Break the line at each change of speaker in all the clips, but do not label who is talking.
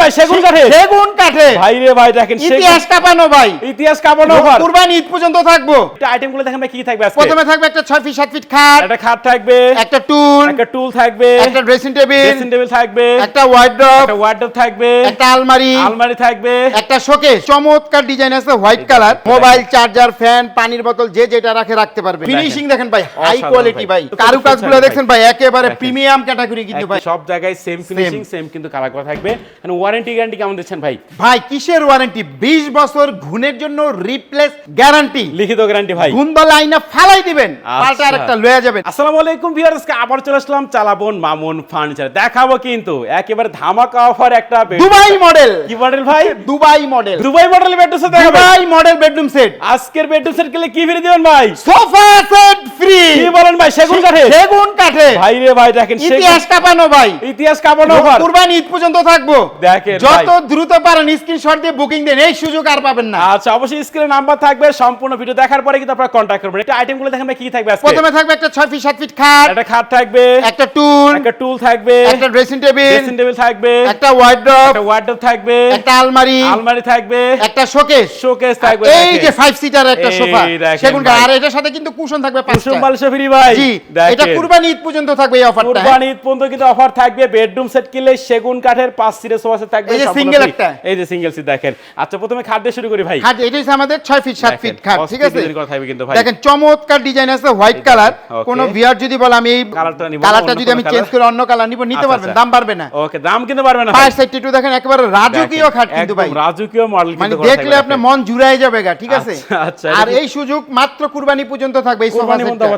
ভাই সেগুন কাঠে
সেগুন কাঠে
ভাই রে ভাই দেখেন
ইতিহাস কাঁপানো ভাই।
ইতিহাস কাঁপানো অফার
কুরবানি ঈদ পর্যন্ত থাকব।
আইটেমগুলো দেখেন ভাই কি থাকবে আজকে?
প্রথমে থাকবে একটা ছয় ফিট সাত ফিট খাট
একটা খাট থাকবে
একটা টুল
একটা টুল থাকবে
একটা ড্রেসিং টেবিল
ড্রেসিং টেবিল থাকবে
একটা ওয়ার্ড্রপ
একটা ওয়ার্ডরোব থাকবে
একটা আলমারি
আলমারি থাকবে।
একটা শোকেস চমৎকার ডিজাইন আছে white colour mobile charger fan পানির বোতল যে যেটা রাখে রাখতে পারবে ফিনিশিং দেখেন ভাই হাই কোয়ালিটি
ভাই।
ভাই।
তো
কারুকাজগুলো
ভাই।
ভাই একেবারে প্রিমিয়াম ক্যাটাগরি কিন্তু ভাই।
সব জায়গায় সেম ফিনিশিং সেম কিন্তু কালার করা থাকবে। ওয়ারেন্টি গ্যারান্টি কেমন দিচ্ছেন ভাই?
ভাই কিসের ওয়ারেন্টি 20 বছর ঘুণের জন্য রিপ্লেস গ্যারান্টি
লিখিত গ্যারান্টি ভাই।
গুন্দল আইনা ফালাই দিবেন পাল্টা
আচ্ছা।
আরেকটা লয়ে যাবেন।
আসসালামু আলাইকুম ভিউয়ার্স আবার চলে আসলাম চালাবন মামুন ফার্নিচার দেখাবো কিন্তু একেবারে ধামাকা অফার একটা
দুবাই মডেল
কি মডেল ভাই?
Dubai model
Dubai model bed set
Dubai model bedroom set
আজকের বেডরুম সেট গেলে কি ফ্রি দিবেন ভাই?
সোফা সেট ফ্রি
কি বলেন ভাই সেগুন কাঠে
সেগুন কাঠে
ভাই রে ভাই দেখেন
ইতিহাস কাঁপানো ভাই।
ইতিহাস কাঁপানো অফার
কুরবানি ঈদ পর্যন্ত থাকব।
দেখেন
যত। দ্রুত পারেন স্ক্রিনশট দিয়ে বুকিং দেন এই সুযোগ আর পাবেন না।
আচ্ছা অবশ্যই স্ক্রিনে নাম্বার থাকবে সম্পূর্ণ ভিডিও দেখার পরে কিন্তু আপনারা কন্ট্যাক্ট করবেন। এটা দেখেন কি থাকবে আজকে?
প্রথমে থাকবে একটা ছয় ফিট সাত ফিট খাট
একটা খাট থাকবে
একটা টুল
একটা টুল থাকবে
একটা ড্রেসিং টেবিল
ড্রেসিং টেবিল থাকবে
একটা ওয়ার্ড্রপ
একটা থাকবে
একটা আলমারি
আলমারি থাকবে
একটা শোকেস
শোকেস থাকবে
এই যে ফাইভ সিটার একটা সোফা সেগুন আর এটার সাথে কিন্তু কুশন থাকবে পাঁচটা।
বালিশ ফ্রি ভাই
জি এটা কুরবানি ঈদ পর্যন্ত থাকবে এই অফারটা
কুরবানি ঈদ পর্যন্ত কিন্তু অফার থাকবে বেডরুম সেট কিনলে সেগুন কাঠের পাঁচ সিটের সোফা থাকবে
এই যে
free।
একটা।
এই যে সিঙ্গেল সিট দেখেন। আচ্ছা প্রথমে খাট দিয়ে শুরু করি ভাই।
খাট এটাই আমাদের ছয় ফিট সাত
দেখেন,
ফিট খাট ঠিক আছে?
কিন্তু ভাই।
দেখেন চমৎকার ডিজাইন আছে হোয়াইট কালার কোন ভিআর যদি বলে আমি এই
কালারটা নিবো
কালারটা যদি আমি চেঞ্জ করে অন্য কালার নিব নিতে
আচ্ছা,
পারবেন
আচ্ছা।
দাম বাড়বে না।
ওকে দাম কিন্তু পারবে না
ফায়ার সাইড একটু দেখেন একেবারে রাজকীয় খাট কিন্তু ভাই।
রাজকীয় মডেল
মানে দেখলে আপনার মন জুড়াই যাবে গা ঠিক আছে?
আচ্ছা, আচ্ছা,
আর এই সুযোগ মাত্র কুরবানি পর্যন্ত থাকবে এই সোফা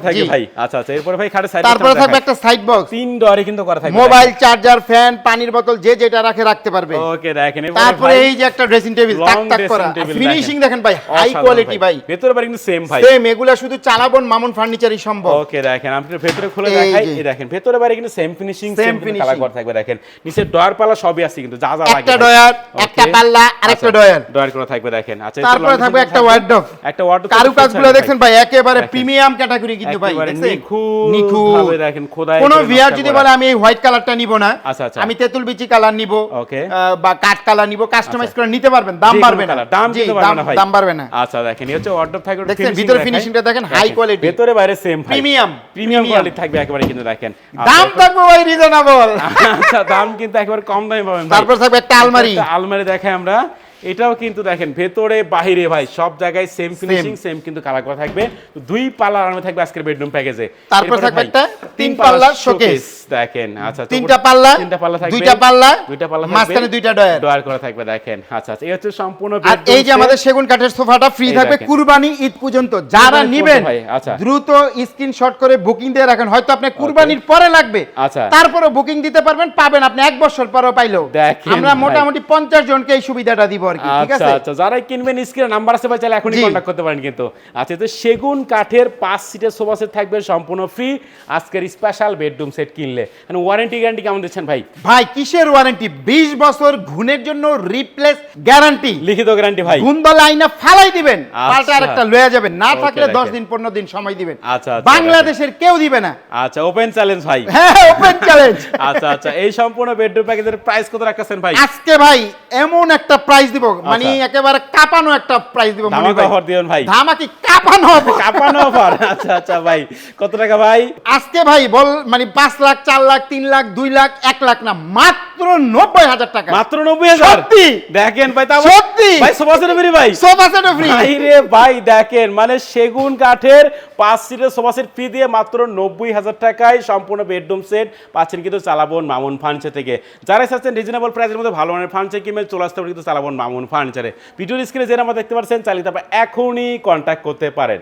থাকবে ভাই। আচ্ছা আচ্ছা এরপরে ভাই খাটের সাইড
তারপরে থাকবে একটা সাইড বক্স
তিন কিন্তু করা থাকবে
মোবাইল চার্জার ফ্যান পানির বোতল যে যেটা রাখে রাখতে পারবে।
ওকে দেখেন
তারপরে এই যে একটা ড্রেসিং টেবিল তাক তাক করা। ফিনিশিং
দেখেন।
দেখেন ভাই হাই কোয়ালিটি ভাই।
ভেতরে বাড়ি কিন্তু সেম ভাই।
সেম এগুলা শুধু চালাবন মামুন ফার্নিচারই সম্ভব।
ওকে দেখেন আপনি ভেতরে খুলে দেখাই এই দেখেন ভেতরে বাইরে কিন্তু সেম ফিনিশিং সেম কালার করা থাকবে দেখেন। নিচে ডয়ার পালা সবই আছে কিন্তু যা যা লাগে
একটা ডয়ার একটা পাল্লা আরেকটা ডয়ার
ডয়ার করা থাকবে দেখেন। আচ্ছা
তারপরে থাকবে একটা ওয়ার্ডরোব
একটা ওয়ার্ডরোব
দেখছেন ভাই একেবারে প্রিমিয়াম ক্যাটাগরি কিন্তু ভাই
নিখুঁত। ভাবে দেখেন খোদাই
কোন ভিআর যদি বলে আমি এই হোয়াইট কালারটা নিব না
আচ্ছা, আচ্ছা।
আমি তেঁতুল বিচি কালার নিব বা নিব কাস্টমাইজ
আচ্ছা।
করে নিতে পারবেন দাম বাড়বে না।
দাম কিন্তু বাড়বে না
দাম বাড়বে না।
আচ্ছা দেখেন এই হচ্ছে ওয়ার্ডরোব থাকবে দেখেন
ভিতরে ফিনিশিংটা দেখেন, হাই কোয়ালিটি
ভেতরে বাইরে সেম প্রিমিয়াম
প্রিমিয়াম
কোয়ালিটি থাকবে একেবারে কিন্তু দেখেন।
দাম
আচ্ছা,
থাকবে ভাই রিজনেবল
আচ্ছা দাম কিন্তু একেবারে কম দামে পাবেন
তারপর থাকবে একটা আলমারি।
আলমারি দেখাই আমরা। এটাও কিন্তু দেখেন ভেতরে বাহিরে ভাই সব জায়গায় সেম ফিনিশিং সেম কিন্তু কালার করা থাকবে। দুই পাল্লা আলমারি থাকবে আজকের বেডরুম প্যাকেজে
তারপর থাকবে একটা তিন পাল্লার showcase।
দেখেন আচ্ছা
তিনটা পাল্লা
তিনটা পাল্লা থাকবে।
দুইটা পাল্লা
দুইটা পাল্লা থাকবে।
মাঝখানে দুইটা ডয়ার
ডয়ার করা থাকবে দেখেন আচ্ছা আচ্ছা এই হচ্ছে সম্পূর্ণ
আর এই যে আমাদের সেগুন কাঠের সোফাটা ফ্রি থাকবে কুরবানি ঈদ পর্যন্ত। যারা নিবেন
আচ্ছা।
দ্রুত স্ক্রিনশট করে বুকিং দিয়ে রাখেন। হয়তো আপনি কুরবানির পরে লাগবে।
আচ্ছা।
তারপরে বুকিং দিতে পারবেন পাবেন। আপনি এক বছর পরেও পাইলেও।
দেখেন
আমরা মোটামুটি পঞ্চাশ জনকে এই সুবিধাটা দিব। আর কি ঠিক
আচ্ছা
আছে?
আচ্ছা যারা কিনবেন স্ক্রিনে নাম্বার আছে ভাই চাইলে এখনই করতে পারেন কিন্তু। আচ্ছা তো সেগুন কাঠের পাঁচ সিটের সোফা সেট থাকবে সম্পূর্ণ ফ্রি আজকের স্পেশাল বেডরুম সেট কিনলে। মানে ওয়ারেন্টি গ্যারান্টি কেমন দিচ্ছেন ভাই?
ভাই কিসের ওয়ারেন্টি 20 বছর ঘুণের জন্য রিপ্লেস গ্যারান্টি
লিখিত গ্যারান্টি ভাই।
গুন্দল আইনা ফালাই দিবেন।
আচ্ছা।
পাল্টা আরেকটা লয়ে যাবেন। না থাকলে 10 দিন 15 দিন সময় দিবেন।
আচ্ছা, আচ্ছা,
বাংলাদেশের কেউ দিবে না।
আচ্ছা ওপেন চ্যালেঞ্জ ভাই।
হ্যাঁ ওপেন চ্যালেঞ্জ
আচ্ছা আচ্ছা। এই সম্পূর্ণ বেডরুম প্যাকেজের প্রাইস কত রাখছেন ভাই?
আজকে ভাই এমন একটা প্রাইস দিব মানে
আচ্ছা।
একেবারে কাঁপানো একটা প্রাইস দিব
ধামাকা অফার দিবেন ভাই।
ধামাকি কাঁপানো অফার
কাঁপানো অফার আচ্ছা আচ্ছা ভাই কত টাকা ভাই?
আজকে ভাই বল মানে পাঁচ লাখ চার লাখ তিন লাখ দুই লাখ এক লাখ না মাত্র নব্বই হাজার টাকা।
মাত্র নব্বই হাজার?
সত্যি।
দেখেন ভাই তা
সত্যি।
ভাই সোফা সেট ফ্রি ভাই।
সোফা সেট ফ্রি
ভাই রে ভাই দেখেন মানে সেগুন কাঠের পাঁচ সিটের সোফা সেট ফ্রি দিয়ে মাত্র নব্বই হাজার টাকায় সম্পূর্ণ বেডরুম সেট পাচ্ছেন কিন্তু চালাবন মামুন ফার্নিচার থেকে। যারা চাচ্ছেন রিজনেবল প্রাইসের মধ্যে ভালো মানের ফার্নিচার কিনবেন চলে আসতে পারেন কিন্তু চালাবন মামুন ফার্নিচারে ভিডিওর স্ক্রিনে যে নাম্বার দেখতে পাচ্ছেন চালিয়ে তারপর এখনই কন্ট্যাক্ট করতে পারেন।